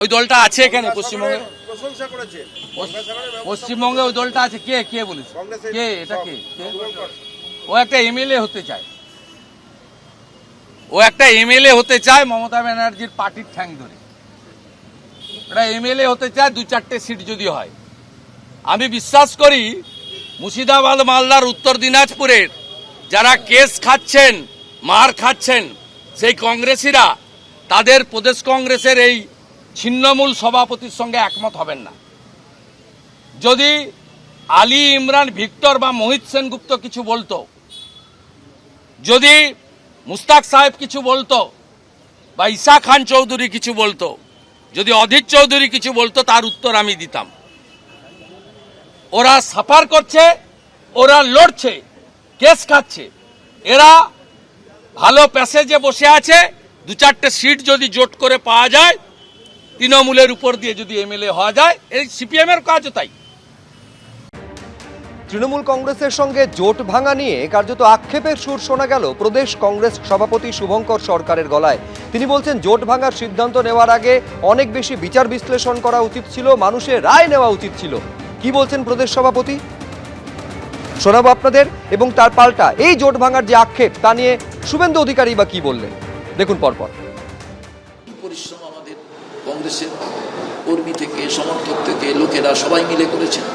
ওই দলটা আছে এখানে পশ্চিমবঙ্গে। পশ্চিমবঙ্গে ওই দলটা আছে কে কে বলেছে? কে এটা কে? ও একটা এমএলএ হতে চায়। ও একটা এমএলএ হতে চায় মমতা ব্যানার্জির পার্টির ঠ্যাং ধরে। এটা এমএলএ হতে চায় দু চারটে সিট যদি হয়। আমি বিশ্বাস করি মুর্শিদাবাদ মালদার উত্তর দিনাজপুরের যারা কেস খাচ্ছেন মার খাচ্ছেন সেই কংগ্রেসীরা তাদের প্রদেশ কংগ্রেসের এই ছিন্নমূল সভাপতির সঙ্গে একমত হবেন না। যদি আলী ইমরান, ভিক্টর বা মোহিত সেনগুপ্ত কিছু বলতো, যদি মুস্তাক সাহেব কিছু বলতো বা ঈশা খান চৌধুরী কিছু বলতো, যদি অধীর চৌধুরী কিছু বলতো, তার উত্তর আমি দিতাম। ওরা সাফার করছে, ওরা লড়ছে, কেস খাচ্ছে। এরা ভালো প্যাসেজে বসে আছে দু চারটে সিট যদি জোট করে পাওয়া যায় তৃণমূলের উপর দিয়ে যদি এমএলএ হওয়া যায়, এই সিপিএম এর কাজও তাই। তৃণমূল কংগ্রেসের সঙ্গে জোট ভাঙা নিয়ে কার্যত আক্ষেপের সুর শোনা গেল প্রদেশ কংগ্রেস সভাপতি শুভঙ্কর সরকারের গলায়। তিনি বলছেন, জোট ভাঙার সিদ্ধান্ত নেওয়ার আগে অনেক বেশি বিচার বিশ্লেষণ করা উচিত ছিল, মানুষের রায় নেওয়া উচিত ছিল। কি বলছেন প্রদেশ সভাপতি? শোনাবো আপনাদের এবং তার পাল্টা এই জোট ভাঙার যে আক্ষেপ, তা নিয়ে শুভেন্দু অধিকারী বা কি বললেন? দেখুন পরপর। কংগ্রেসের কর্মী থেকে, সমর্থক থেকে, লোকেরা সবাই মিলে করেছেন।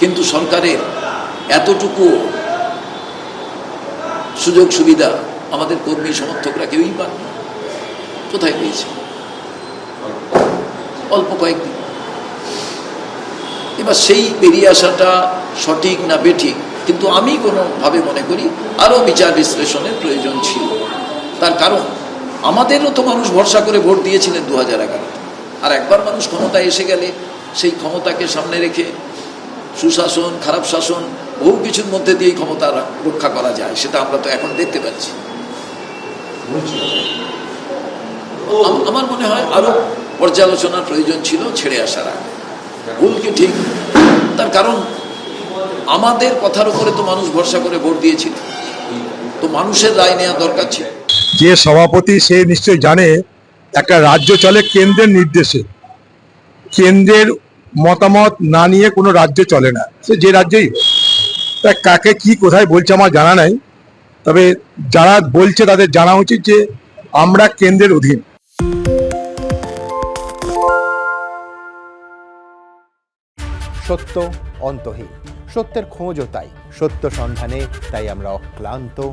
কিন্তু সরকারের এতটুকু সুযোগ সুবিধা আমাদের কর্মী সমর্থকরা কেউই পান কোথায় পেয়েছে? অল্প কয়েকদিন। এবার সেই বেরিয়ে আসাটা সঠিক না বেঠিক, কিন্তু আমি কোনোভাবে মনে করি আরও বিচার বিশ্লেষণের প্রয়োজন ছিল। তার কারণ আমাদেরও তো মানুষ ভরসা করে ভোট দিয়েছিলেন দু হাজার এগারো। আর একবার মানুষ ক্ষমতায় এসে গেলে সেই ক্ষমতাকে সামনে রেখে সুশাসন, খারাপ শাসন, বহু কিছুর মধ্যে দিয়েই ক্ষমতা রক্ষা করা যায়, সেটা আমরা তো এখন দেখতে পাচ্ছি। আম- আমার মনে হয় আরও পর্যালোচনার প্রয়োজন ছিল ছেড়ে আসার আগে। ভুল কি ঠিক? তার কারণ আমাদের কথার উপরে তো মানুষ ভরসা করে ভোট দিয়েছিল। তো মানুষের রায় নেওয়া দরকার ছিল। যে সভাপতি সে নিশ্চয়ই জানে, একটা রাজ্য চলে কেন্দ্রের নির্দেশে। কেন্দ্রের মতামত না নিয়ে কোনো রাজ্য চলে না। সে যে রাজ্যেই তা কাকে কি কোথায় বলছে আমার জানা নাই। তবে যারা বলছে তাদের জানা উচিত যে আমরা কেন্দ্রের অধীন। সত্য অন্তহীন। সত্যের খোঁজও তাই। সত্য সন্ধানে তাই আমরা অক্লান্ত